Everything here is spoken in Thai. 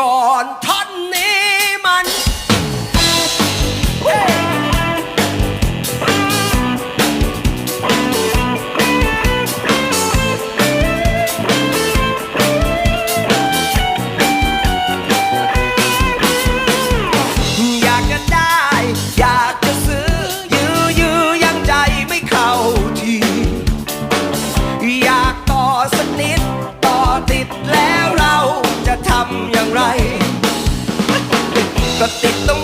ก่อนท ทำอย่างไร ก็ติดต้อง